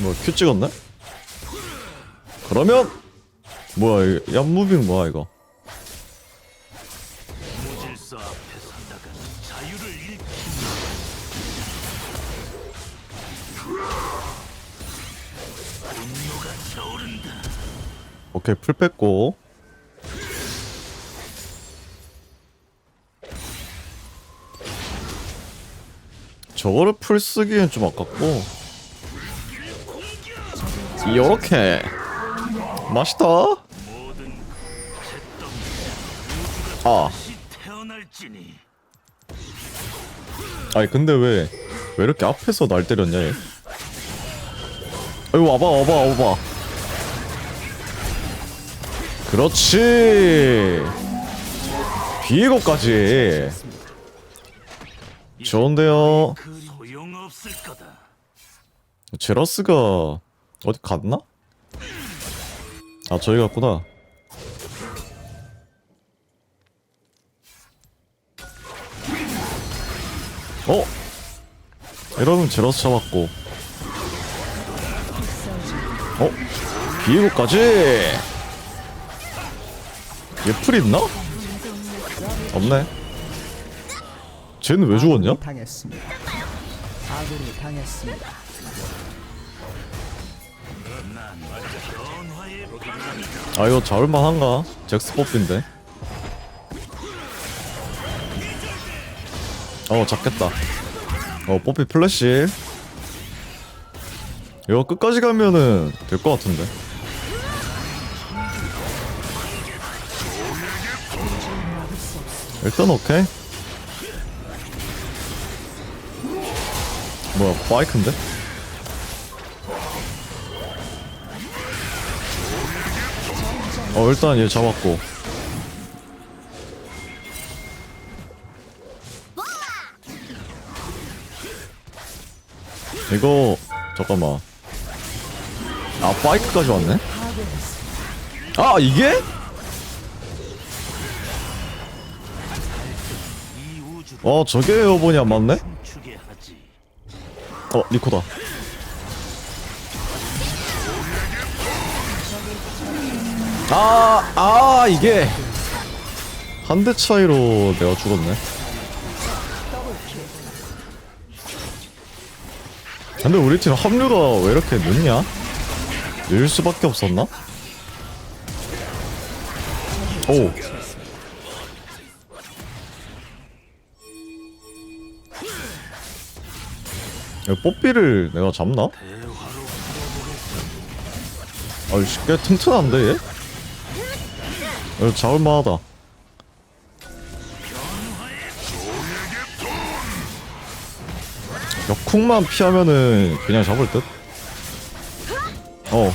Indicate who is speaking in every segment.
Speaker 1: 뭐큐 찍었네? 그러면 뭐야 이 얀무빙 뭐야 이거? 오케이 풀 뺐고. 저거를 풀 쓰기엔 좀 아깝고 이렇게. 맛있다. 아. 아니 근데 왜 왜 이렇게 앞에서 날 때렸냐 얘? 아이고 와봐 와봐 와봐. 그렇지. 비에고까지. 좋은데요.
Speaker 2: 그
Speaker 1: 제라스가 어디 갔나? 아 저기 갔구나 어? 이러면 제라스 잡았고 어? 비에고까지 얘풀 있나? 없네 쟤는 왜 죽었냐?
Speaker 3: 당했습니다. 아군이 당했습니다.
Speaker 1: 아 이거 잡을만한가? 잭스 뽑인데? 어 잡겠다. 어 뽀삐 플래시. 이거 끝까지 가면은 될 것 같은데? 일단 오케이. 뭐야 바이크인데? 어 일단 얘 잡았고 이거 잠깐만 아 바이크까지 왔네 아 이게? 어 저게 에어본이 안 맞네? 어 니코다 아, 아, 이게 한 대 차이로 내가 죽었네. 근데 우리 팀 합류가 왜 이렇게 늦냐? 늘 수밖에 없었나? 오. 야, 뽀삐를 내가 잡나? 아이씨, 꽤 튼튼한데, 얘? 이거 잡을만하다. 역쿵만 피하면은 그냥 잡을 듯? 어.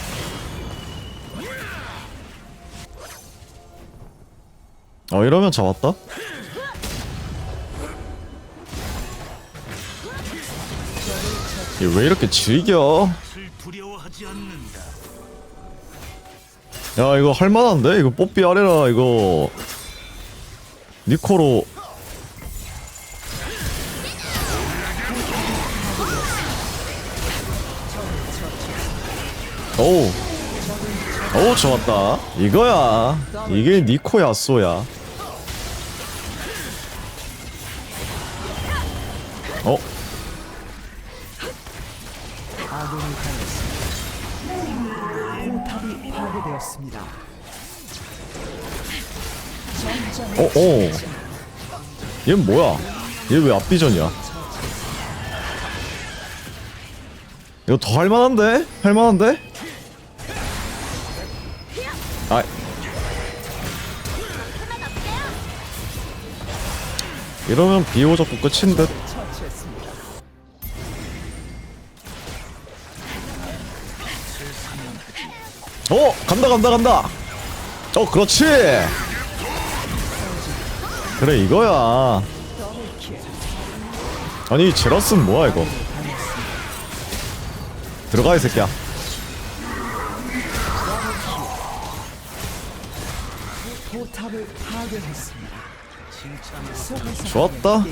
Speaker 1: 어, 이러면 잡았다? 얘 왜 이렇게 즐겨? 야 이거 할만한데? 이거 뽀삐 아래라 이거. 니코로. 오우. 오우 좋았다. 이거야. 이게 니코 야쏘야. 어?
Speaker 3: 파괴되었습니다.
Speaker 1: 어? 어? 얘 뭐야? 얘 왜 앞비전이야? 이거 더 할만한데? 할만한데? 아 이러면 잡고 끝인 듯 간다 간다 간다! 어 그렇지! 그래 이거야 아니 제라스는 뭐야 이거 들어가 이 새끼야 좋았다.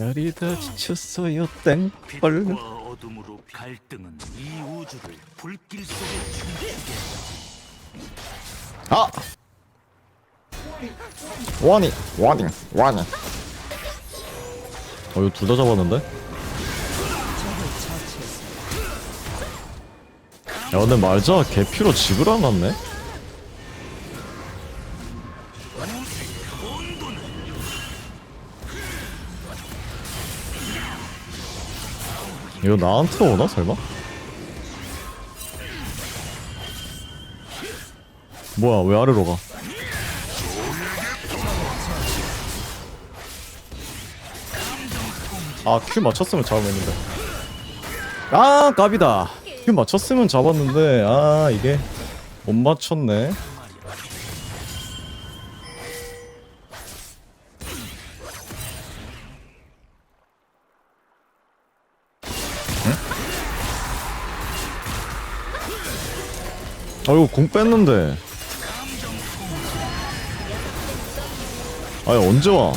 Speaker 3: 게임을 종료했습니다.
Speaker 1: 날이 다 지쳤어요 땡벌
Speaker 2: 빛과 어둠으로 갈등은 이 우주를 불길 속에 춤추게
Speaker 1: 아! 와니 와니 와니 어 이거 둘 다 잡았는데? 야 근데 말자 개피로 집을 안 갔네? 이거 나한테 오나 설마? 뭐야 왜 아래로 가? 아 큐 맞췄으면 잡으면는데 아 갑이다 큐 맞췄으면 잡았는데 아 이게 못 맞췄네 아 이거 공 뺐는데 아니 언제 와?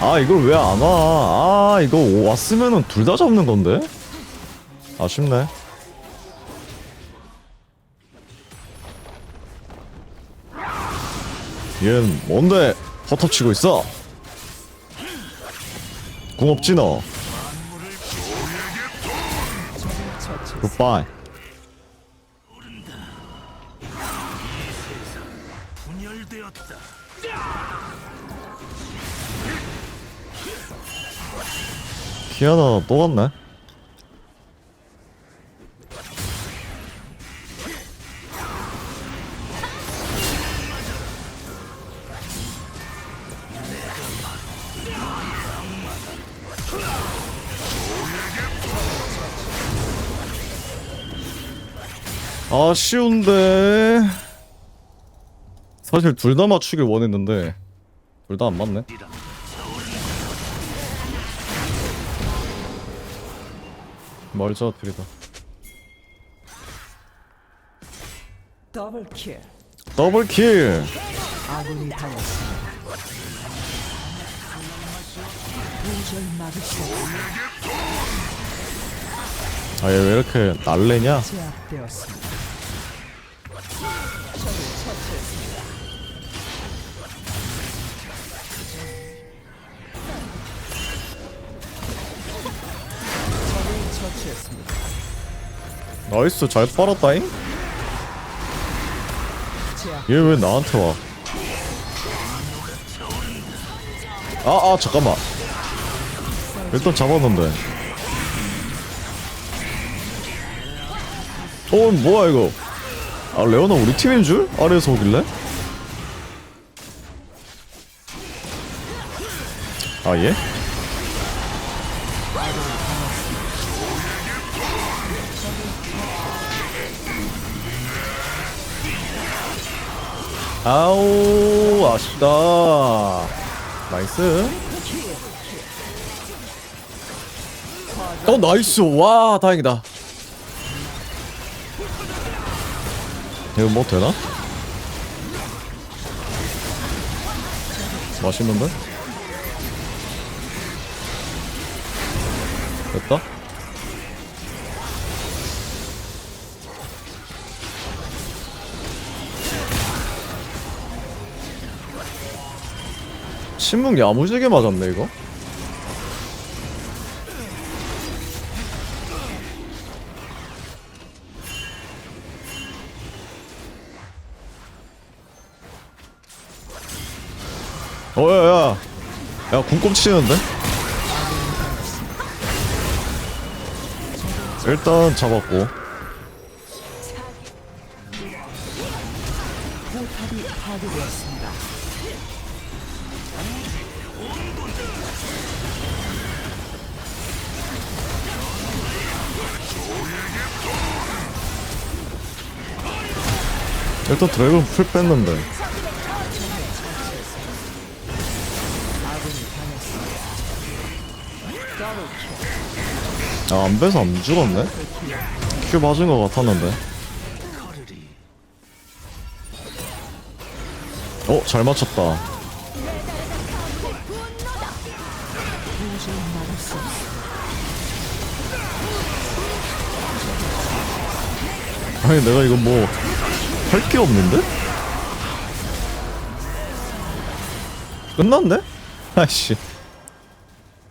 Speaker 1: 아 이걸 왜 안 와? 아 이거 왔으면은 둘 다 잡는 건데? 아쉽네. 얘는 뭔데 허터 치고 있어? 궁 없지 너. 굿바이. 키아나 또 갔네. 아쉬운데 사실 둘 다 맞추길 원했는데 둘 다 안 맞네. 말자 들이다.
Speaker 3: 더블 킬.
Speaker 1: 더블 킬.
Speaker 3: 아군이 당했습니다. 도저히 막을 수 없습니다.
Speaker 1: 아얘 왜 이렇게 날래냐?
Speaker 3: 제압되었습니다. 처치했습니다.
Speaker 1: 나이스 잘 빨았다잉? 얘 왜 나한테 와? 아, 아, 잠깐만. 일단 잡았는데. 어, 뭐야, 이거. 아, 레오나 우리 팀인 줄? 아래에서 오길래? 아, 얘? 아우, 아쉽다. 나이스. 어, 나이스. 와, 다행이다. 이거 뭐 되나? 맛있는데? 됐다? 신문 야무지게 맞았네 이거? 어야야. 야 궁꼼 치는데? 일단 잡았고 일단 드래곤 풀 뺐는데 아, 안 빼서 안 죽었네? 큐 맞은 것 같았는데. 어, 잘 맞췄다. 아니 내가 이거 뭐 할 게 없는데? 끝났네? 아이씨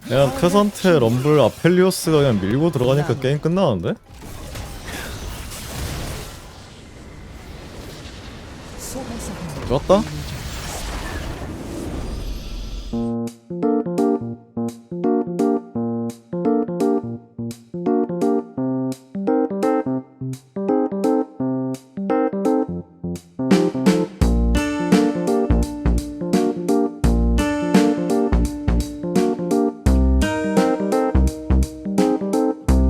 Speaker 1: 그냥 크산테 럼블 아펠리오스가 그냥 밀고 들어가니까 게임 끝나는데?
Speaker 3: 좋았다